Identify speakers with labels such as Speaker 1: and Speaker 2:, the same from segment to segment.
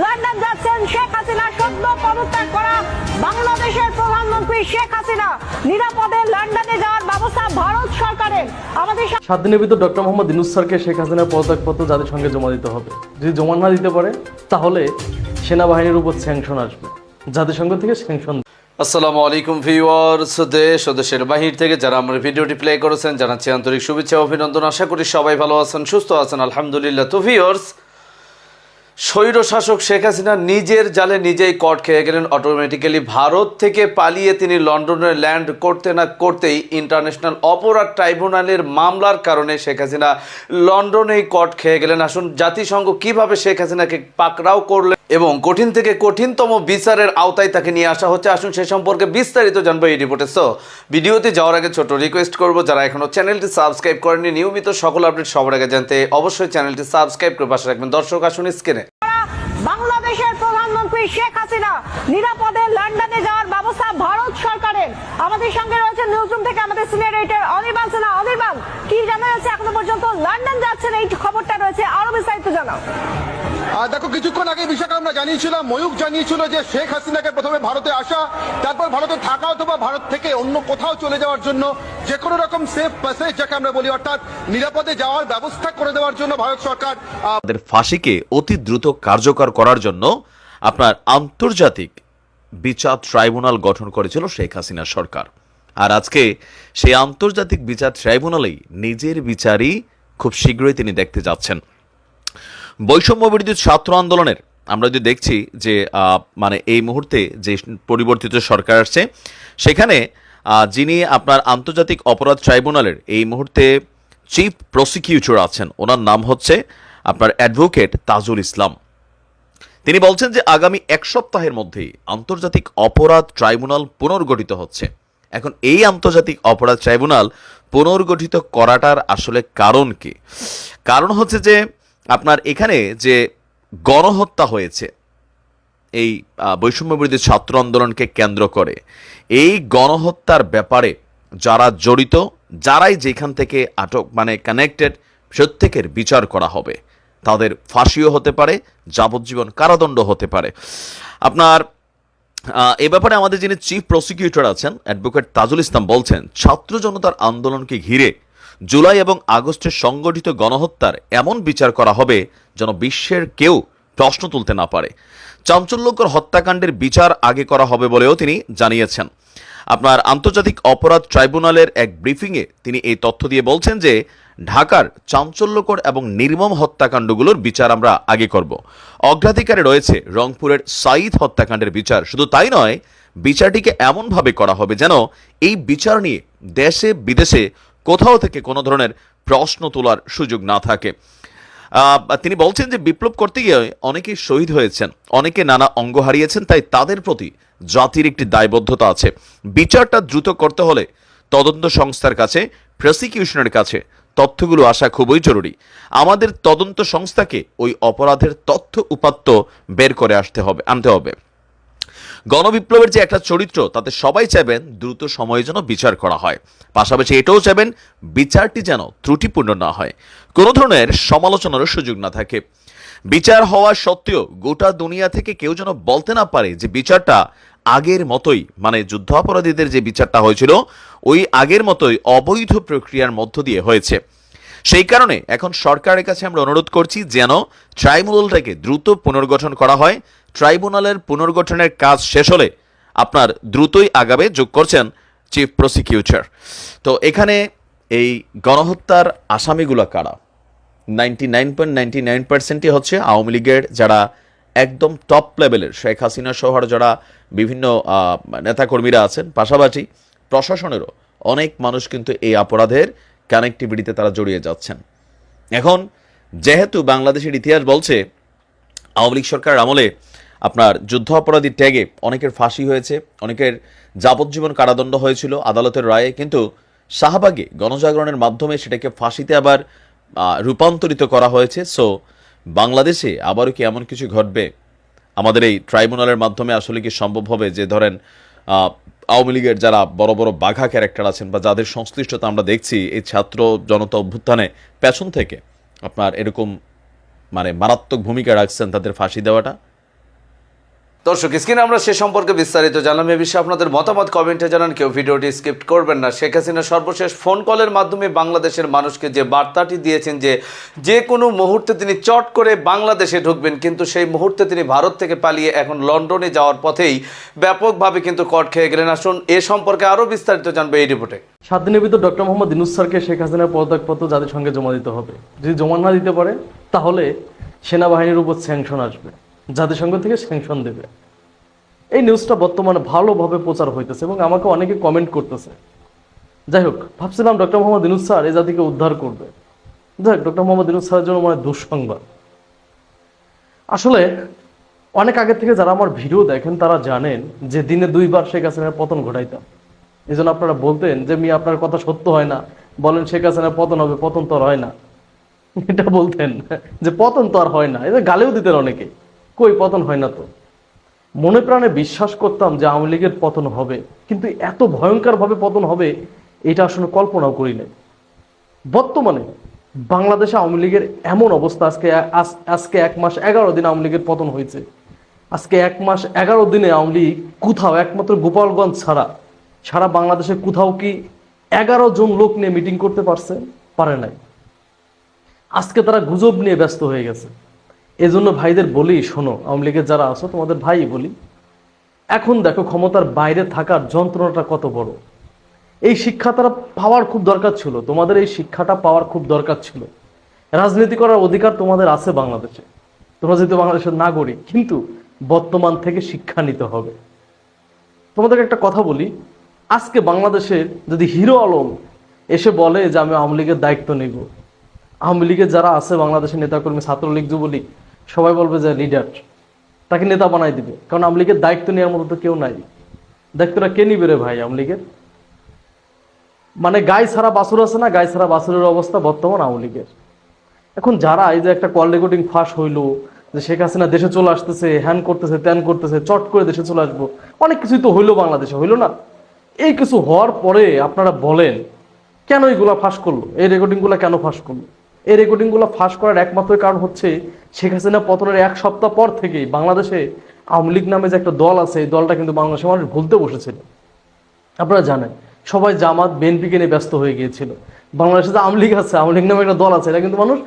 Speaker 1: London যাচ্ছেন শেখ হাসিনা সদ্য পদত্যাগ করা বাংলাদেশের প্রধানমন্ত্রী শেখ হাসিনা। নিরাপদে লন্ডনে যাওয়ার ব্যবস্থা ভারত সরকারের। আমাদের
Speaker 2: সাত দিনের ভিতর ডক্টর মোহাম্মদ ইনুস স্যারকে শেখ হাসিনার পদত্যাগপত্র জাতিসংঘে জমা দিতে হবে। যদি জমা না দিতে পারে তাহলে সেনাবাহিনীর উপর স্যাংশন আসবে। জাতিসংঘ থেকে স্যাংশন
Speaker 3: আসসালামু আলাইকুম ভিউয়ার্স দেশ ও দেশের বাহির থেকে যারা আমার ভিডিওটি প্লে করেছেন জানাচ্ছি আন্তরিক শুভেচ্ছা অভিনন্দন। আশা করি সবাই ভালো আছেন সুস্থ আছেন। আলহামদুলিল্লাহ। তো ভিউয়ার্স স্বৈর শাসক শেখ হাসিনা নিজের জালে নিজেই কট খেয়ে গেলেন অটোমেটিক্যালি ভারত থেকে পালিয়ে তিনি লন্ডনে ল্যান্ড করতে না করতেই ইন্টারন্যাশনাল অপরাধ ট্রাইব্যুনালের মামলার কারণে শেখ হাসিনা লন্ডনেই কট খেয়ে গেলেন। আসুন জাতিসংঘ কীভাবে শেখ হাসিনাকে পাকড়াও করলেন এবং কঠিন থেকে কঠিনতম বিচারের আওতায় তাকে নিয়ে আসা হচ্ছে। আসুন সে সম্পর্কে বিস্তারিত জানব এই রিপোর্টে। সো ভিডিওতে যাওয়ার আগে ছোট রিকোয়েস্ট করব, যারা এখনও চ্যানেলটি সাবস্ক্রাইব করেনি নিয়মিত সকল আপডেট সবার আগে জানতে অবশ্যই চ্যানেলটি সাবস্ক্রাইব করে পাশে রাখবেন। দর্শক, আসুন স্ক্রিনে
Speaker 1: বাংলাদেশের প্রধানমন্ত্রী শেখ হাসিনা নিরাপদে লন্ডনে যাওয়ার ব্যবস্থা ভারত সরকারের। আমাদের সঙ্গে রয়েছে নিউজরুম থেকে আমাদের সিনিয়র এডিটর অনির্বাণ সিনহা। অনির্বাণ কি জানা যাচ্ছে এখনও পর্যন্ত লন্ডন যাচ্ছেন? এই খবরটা রয়েছে আরও বিস্তারিত জানাও।
Speaker 4: দেখো কিছুক্ষণ আগে বিষয়টা আমরা জানিয়েছিলাম ময়ূক জানিয়েছিল যে শেখ হাসিনাকে প্রথমে ভারতে আসা তারপর ভারতে থাকা অথবা ভারত থেকে অন্য কোথাও চলে যাওয়ার জন্য যে কোনো রকম সেফ প্যাসেজ যাকে আমরা বলি অর্থাৎ নিরাপদে যাওয়ার ব্যবস্থা করে দেওয়ার জন্য ভারত সরকার
Speaker 5: ফাঁসিকে অতি দ্রুত কার্যকর করার জন্য আপনার আন্তর্জাতিক বিচার ট্রাইব্যুনাল গঠন করেছিল শেখ হাসিনা সরকার। আর আজকে সেই আন্তর্জাতিক বিচার ট্রাইব্যুনালেই নিজের বিচারই খুব শীঘ্রই তিনি দেখতে যাচ্ছেন। বৈষম্য বিরোধী ছাত্র আন্দোলনের আমরা যদি দেখছি যে মানে এই মুহূর্তে যে পরিবর্তিত সরকার আসছে, সেখানে যিনি আপনার আন্তর্জাতিক অপরাধ ট্রাইব্যুনালের এই মুহূর্তে চিফ প্রসিকিউটর আছেন, ওনার নাম হচ্ছে আপনার অ্যাডভোকেট তাজুল ইসলাম। তিনি বলছেন যে আগামী এক সপ্তাহের মধ্যেই আন্তর্জাতিক অপরাধ ট্রাইব্যুনাল পুনর্গঠিত হচ্ছে। এখন এই আন্তর্জাতিক অপরাধ ট্রাইব্যুনাল পুনর্গঠিত করাটার আসলে কারণ কি? কারণ হচ্ছে যে আপনার এখানে যে গণহত্যা হয়েছে এই আহ, বৈষম্য বিরোধী ছাত্র আন্দোলনকে কেন্দ্র করে এই গণহত্যার ব্যাপারে যারা জড়িত যারাই যেখান থেকে আটক মানে কানেক্টেড প্রত্যেকের বিচার করা হবে। তাদের ফাঁসিও হতে পারে, যাবজ্জীবন কারাদণ্ড হতে পারে। আপনার এ ব্যাপারে আমাদের যিনি চিফ প্রসিকিউটর আছেন অ্যাডভোকেট তাজুল ইসলাম বলছেন, ছাত্র জনতার আন্দোলনকে ঘিরে জুলাই এবং আগস্টে সংগঠিত গণহত্যার এমন বিচার করা হবে যেন বিশ্বের কেউ প্রশ্ন তুলতে না পারে। চাঞ্চল্যকর হত্যাকাণ্ডের বিচার আগে করা হবে বলেও তিনি জানিয়েছেন। আপনার আন্তর্জাতিক অপরাধ ট্রাইব্যুনালের এক ব্রিফিংয়ে তিনি এই তথ্য দিয়ে বলছেন যে ঢাকার চাঞ্চল্যকর এবং নির্মম হত্যাকাণ্ডগুলোর বিচার আমরা আগে করব। অগ্রাধিকারে রয়েছে রংপুরের সাইদ হত্যাকাণ্ডের বিচার। শুধু তাই নয়, বিচারটিকে এমনভাবে করা হবে যেন এই বিচার নিয়ে দেশে, বিদেশে কোথাও থেকে কোনো ধরনের প্রশ্ন তোলার সুযোগ না থাকে। তিনি বলছেন যে বিপ্লব করতে গিয়ে অনেকেই শহীদ হয়েছেন, অনেকে নানা অঙ্গ হারিয়েছেন, তাই তাদের প্রতি জাতির একটি দায়বদ্ধতা আছে। বিচারটা দ্রুত করতে হলে তদন্ত সংস্থার কাছে প্রসিকিউশনের কাছে তথ্যগুলো আসা খুবই জরুরি। আমাদের তদন্ত সংস্থাকে ওই অপরাধের তথ্য উপাত্ত বের করে আসতে হবে, আনতে হবে। গণবিপ্লবের যে একটা চরিত্র, তাতে সবাই চাইবেন দ্রুত সময়ে যেন বিচার করা হয়। পাশাপাশি এটাও চাইবেন বিচারটি যেন ত্রুটিপূর্ণ না হয়। কোনো ধরনের সমালোচনারও সুযোগ না থাকে। বিচার হওয়া সত্ত্বেও গোটা দুনিয়া থেকে কেউ যেন বলতে না পারে যে বিচারটা আগের মতোই মানে যুদ্ধাপরাধীদের যে বিচারটা হয়েছিল ওই আগের মতোই অবৈধ প্রক্রিয়ার মধ্য দিয়ে হয়েছে। সেই কারণে এখন সরকারের কাছে আমরা অনুরোধ করছি যেন ট্রাইব্যুনালটাকে দ্রুত পুনর্গঠন করা হয়। ট্রাইব্যুনালের পুনর্গঠনের কাজ শেষ হলে আপনার দ্রুতই আগাবে যোগ করছেন চিফ প্রসিকিউটর। তো এখানে এই গণহত্যার আসামিগুলো কারা? Ninety nine point ninety nine পার্সেন্টই হচ্ছে আওয়ামী লীগের যারা একদম টপ লেভেলের শেখ হাসিনা সহ যারা বিভিন্ন নেতাকর্মীরা আছেন। পাশাপাশি প্রশাসনেরও অনেক মানুষ কিন্তু এই অপরাধের কানেক্টিভিটিতে তারা জড়িয়ে যাচ্ছেন। এখন, যেহেতু বাংলাদেশের ইতিহাস বলছে, আওয়ামী লীগ সরকার আমলে আপনার যুদ্ধ অপরাধী ট্যাগে অনেকের ফাঁসি হয়েছে, অনেকের যাবজ্জীবন কারাদণ্ড হয়েছিল আদালতের রায়ে, কিন্তু শাহবাগে গণজাগরণের মাধ্যমে সেটাকে ফাঁসিতে আবার রূপান্তরিত করা হয়েছে। সো বাংলাদেশে আবারও কি এমন কিছু ঘটবে? আমাদের এই ট্রাইব্যুনালের মাধ্যমে আসলে কি সম্ভব হবে? যে ধরেন আওয়ামী লীগের যারা বড় বড় বাঘা ক্যারেক্টার আছেন বা যাদের সংশ্লিষ্টতা আমরা দেখছি, এই ছাত্র জনতা অভ্যুত্থানে পেছন থেকে আপনার এরকম মানে মারাত্মক ভূমিকা রাখছেন তাদের ফাঁসি দেওয়াটা।
Speaker 3: দর্শক, স্ক্রিনে আমরা সে সম্পর্কে বিস্তারিত জানলাম। এ বিষয়ে আপনাদের মতামত, কমেন্টে জানান। কেউ ভিডিওটি স্কিপ্ট করবেন না। শেখ হাসিনা সর্বশেষ ফোন কলের মাধ্যমে বাংলাদেশের মানুষকে যে বার্তাটি দিয়েছেন যে যে কোনো মুহূর্তে তিনি চট করে বাংলাদেশে ঢুকবেন, কিন্তু সেই মুহূর্তে তিনি ভারত থেকে পালিয়ে এখন লন্ডনে যাওয়ার পথেই ব্যাপকভাবে কিন্তু কট খেয়ে গেলেন। আসুন, এ সম্পর্কে আরও বিস্তারিত জানবে এই রিপোর্টে।
Speaker 2: সাত দিনের ভিতর ডক্টর মোহাম্মদ ইনুস স্যারকে শেখ হাসিনার পদত্যাগপত্র জাতিসংঘে জমা দিতে হবে। যদি জমা না দিতে পারে, তাহলে সেনাবাহিনীর উপর স্যাংশন আসবে। জাতিসংঘ থেকে স্যাংশন দেবে। এই নিউজটা বর্তমানে ভালোভাবে প্রচার হইতেছে এবং আমাকে অনেকে কমেন্ট করতেছে। যাই হোক, ভাবছিলাম ডক্টর মোহাম্মদ ইনুস স্যার এই জাতিকে উদ্ধার করবে। যাই হোক ডক্টর মোহাম্মদ ইনুস স্যারের জন্য মানে দুঃসংবাদ। আসলে, অনেক আগে থেকে যারা আমার ভিডিও দেখেন, তারা জানেন যে দিনে দুইবার শেখ হাসিনার পতন ঘটাইতাম। এই জন্য আপনারা বলতেন যে মি আপনার কথা সত্য হয় না। বলেন শেখ হাসিনার পতন হবে, পতন তো আর হয় না। এটা বলতেন যে, পতন তো আর হয় না। এটা গালেও দিতেন অনেকে। কই পতন হয় না তো। মনে প্রাণে বিশ্বাস করতাম যে আওয়ামী লীগের পতন হবে, কিন্তু এত ভয়ঙ্কর ভাবে পতন হবে, এটা আসলে কল্পনাও করি নাই। বর্তমানে বাংলাদেশে আওয়ামী লীগের এমন অবস্থা, আজকে আজকে এক মাস এগারো দিন আওয়ামী লীগের পতন হয়েছে। আজকে এক মাস এগারো দিনে আওয়ামী লীগ কোথাও, একমাত্র গোপালগঞ্জ ছাড়া, সারা বাংলাদেশে কোথাও কি এগারো জন লোক নিয়ে মিটিং করতে পারছে? পারে নাই। আজকে তারা গুজব নিয়ে ব্যস্ত হয়ে গেছে। এজন্য ভাইদের বলি, শোনো, আওয়ামী লীগের যারা আছো, তোমাদের ভাই বলি, এখন দেখো ক্ষমতার বাইরে থাকার যন্ত্রণাটা কত বড়। এই শিক্ষা তারা পাওয়ার খুব দরকার ছিল, তোমাদের এই শিক্ষাটা পাওয়ার খুব দরকার ছিল। রাজনীতি করার অধিকার তোমাদের আছে বাংলাদেশে, তোমরা যেহেতু বাংলাদেশের নাগরিক, কিন্তু বর্তমান থেকে শিক্ষা নিতে হবে। তোমাদেরকে একটা কথা বলি, আজকে বাংলাদেশের যদি হিরো আলম এসে বলে যে আমি আওয়ামী লীগের দায়িত্ব নিব আওয়ামী লীগের যারা আছে, বাংলাদেশের নেতাকর্মী, ছাত্রলীগ, যুবলীগ, সবাই বলবে যে লিডার তাকে নেতা বানাই দিবে। কারণ আওয়ামী লীগের দায়িত্ব নেওয়ার মতো তো কেউ নাই। দায়িত্বটা কে নিবে রে ভাই আওয়ামী লীগের? মানে গায়ে ছাড়া বাছুর আছে না গায়ে ছাড়া বাছুরের অবস্থা বর্তমান আওয়ামী লীগের। এখন যারা এই যে একটা কল রেকর্ডিং ফাঁস হইল, যে শেখ হাসিনা দেশে চলে আসতেছে, হ্যান করতেছে, ত্যান করতেছে, চট করে দেশে চলে আসব, অনেক কিছুই তো হইল বাংলাদেশে, হইল না? এই কিছু হওয়ার পরে আপনারা বলেন, কেন এইগুলা ফাঁস করল? এই রেকর্ডিংগুলো কেন ফাঁস করল? এই রেকর্ডিংগুলো ফাঁস করার একমাত্র কারণ হচ্ছে শেখ হাসিনা পতনের এক সপ্তাহ পর থেকেই বাংলাদেশে আওয়ামী লীগ নামে যে একটা দল আছে, এই দলটা কিন্তু বাংলাদেশের মানুষ ভুলতে বসেছিল। আপনারা জানেন, সবাই জামাত বিএনপিকে নিয়ে ব্যস্ত হয়ে গিয়েছিল। বাংলাদেশে যে আওয়ামী লীগ আছে, আওয়ামী লীগ নামে একটা দল আছে, এটা কিন্তু মানুষ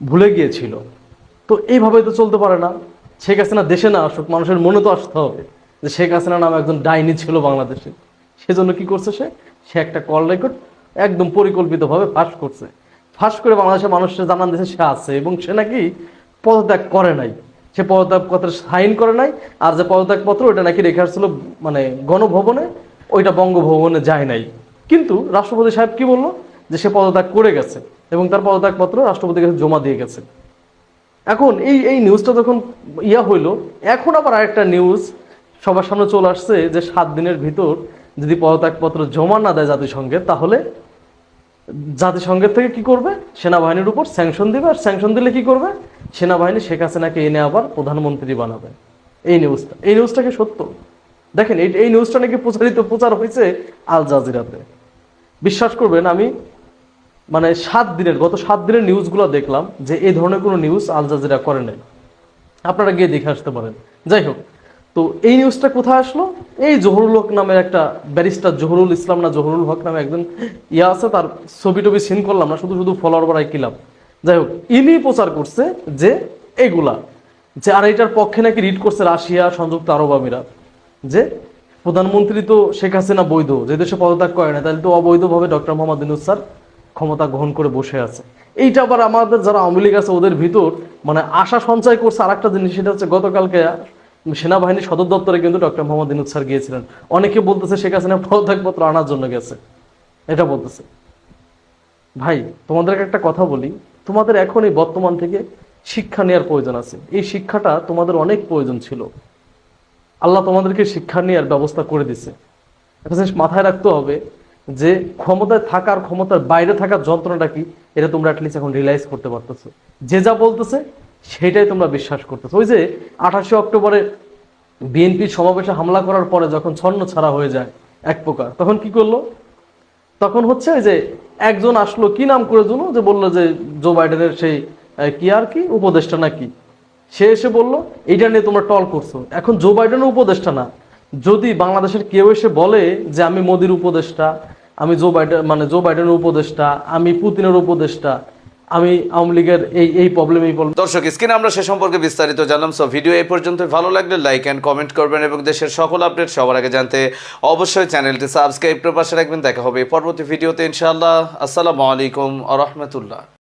Speaker 2: ভুলে গিয়েছিল। তো এইভাবে তো চলতে পারে না। শেখ হাসিনা দেশে না আসুক, মানুষের মনে তো আসতে হবে যে শেখ হাসিনা নামে একজন ডাইনি ছিল বাংলাদেশে। সেজন্য কি করছে সে? সে একটা কল রেকর্ড একদম পরিকল্পিতভাবে ফাঁস করছে। ফাঁস করে বাংলাদেশের মানুষের জানান দিয়েছে, সে আছে এবং সে নাকি পদত্যাগ করে নাই। সে পদত্যাগ পত্র সাইন করে নাই আর যে পদত্যাগ পত্র ওটা নাকি রেখে আসছিল মানে গণভবনে, ওইটা বঙ্গভবনে যায় নাই। কিন্তু রাষ্ট্রপতি সাহেব কি বলল? যে সে পদত্যাগ করে গেছে এবং তার পদত্যাগ পত্র রাষ্ট্রপতির কাছে জমা দিয়ে গেছে। এখন এই এই নিউজটা যখন ইয়া হইল, এখন আবার আরেকটা নিউজ সবার সামনে চলে আসছে যে সাত দিনের ভিতর যদি পদত্যাগপত্র জমা না দেয় জাতিসংঘে, তাহলে জাতিসংঘের থেকে কি করবে? সেনাবাহিনীর উপর স্যাংশন দিবে, আর স্যাংশন দিলে কি করবে? সেনাবাহিনী শেখ হাসিনাকে এনে আবার প্রধানমন্ত্রী বানাবে। এই নিউজটা এই নিউজটা কি সত্য? দেখেন, এই এই নিউজটা নাকি প্রচারিত, প্রচার হয়েছে আল জাজিরাতে। বিশ্বাস করবেন, আমি মানে সাত দিনের, গত সাত দিনের নিউজগুলো দেখলাম যে এই ধরনের কোনো নিউজ আল জাজিরা করে আপনারা গিয়ে দেখে আসতে পারেন। যাই হোক, তো এই নিউজটা কোথায় আসলো? এই জহরুল হক নামের একটা ব্যারিস্টার জহরুল ইসলাম না জহরুল হক নামে একজন ইয়া আছে, তার ছবি টবি সিন করলাম না, শুধু শুধু ফলোয়ার বাড়াই কিলাম। যাই হোক, ইনি প্রচার করছে যে এগুলা, যে আর এটার পক্ষে নাকি রিড করছে রাশিয়া, সংযুক্ত আরব আমিরাত, যে প্রধানমন্ত্রী তো শেখ হাসিনা বৈধ, যে দেশে পদত্যাগ করে না তাহলে তো অবৈধভাবে ডক্টর মোহাম্মদ ইনুস স্যার ক্ষমতা গ্রহণ করে বসে আছে। এইটা আবার আমাদের যারা আওয়ামী লীগ আছে, ওদের ভিতর মানে আশা সঞ্চয় করছে আর একটা জিনিস, সেটা হচ্ছে গতকালকে সেনাবাহিনীর সদর দপ্তরে কিন্তু ডক্টর মোহাম্মদ ইনুস স্যার গিয়েছিলেন। অনেকে বলতেছে শেখ হাসিনা পদত্যাগপত্র আনার জন্য গেছে। এটা বলতেছে। ভাই, তোমাদেরকে একটা কথা বলি, তোমাদের এখন এই বর্তমান থেকে শিক্ষা নেওয়ার প্রয়োজন আছে। এই শিক্ষাটা তোমাদের অনেক প্রয়োজন ছিল। আল্লাহ তোমাদেরকে শিক্ষা নেওয়ার ব্যবস্থা করে দিছে। একটা জিনিস মাথায় রাখতে হবে যে ক্ষমতায় থাকার, ক্ষমতার বাইরে থাকার যন্ত্রণাটা কি, এটা তোমরা অ্যাটলিস্ট এখন রিয়েলাইজ করতে পারতেছো। যে যা বলতেছে সেটাই তোমরা বিশ্বাস করতেছো। ওই যে আঠাশে অক্টোবরে বিএনপির সমাবেশে হামলা করার পরে যখন ছন্ন ছাড়া হয়ে যায় এক প্রকার, তখন কি করল? তখন হচ্ছে ওই যে একজন আসলো, কি নাম করে জন্য যে বলল যে জো বাইডেনের সেই কি আর কি? উপদেষ্টা নাকি সে এসে বলল, এইটা নিয়ে তোমরা টল করছ। এখন জো বাইডেনের উপদেষ্টা না। যদি বাংলাদেশের কেউ এসে বলে যে আমি মোদির উপদেষ্টা, আমি জো বাইডেন মানে জো বাইডেনের উপদেষ্টা, আমি পুতিনের উপদেষ্টা আমি আওয়ামী লীগের এই এই প্রবলেম এই প্রবলেম
Speaker 3: দর্শক, স্ক্রিনে আমরা সে সম্পর্কে বিস্তারিত জানলাম সো ভিডিও এই পর্যন্ত ভালো লাগলে লাইক অ্যান্ড কমেন্ট করবেন এবং দেশের সকল আপডেট সবার আগে জানতে অবশ্যই চ্যানেলটি সাবস্ক্রাইব করে পাশে রাখবেন। দেখা হবে পরবর্তী ভিডিওতে ইনশাআল্লাহ। আসসালামু আলাইকুম আ রহমতুল্লাহ।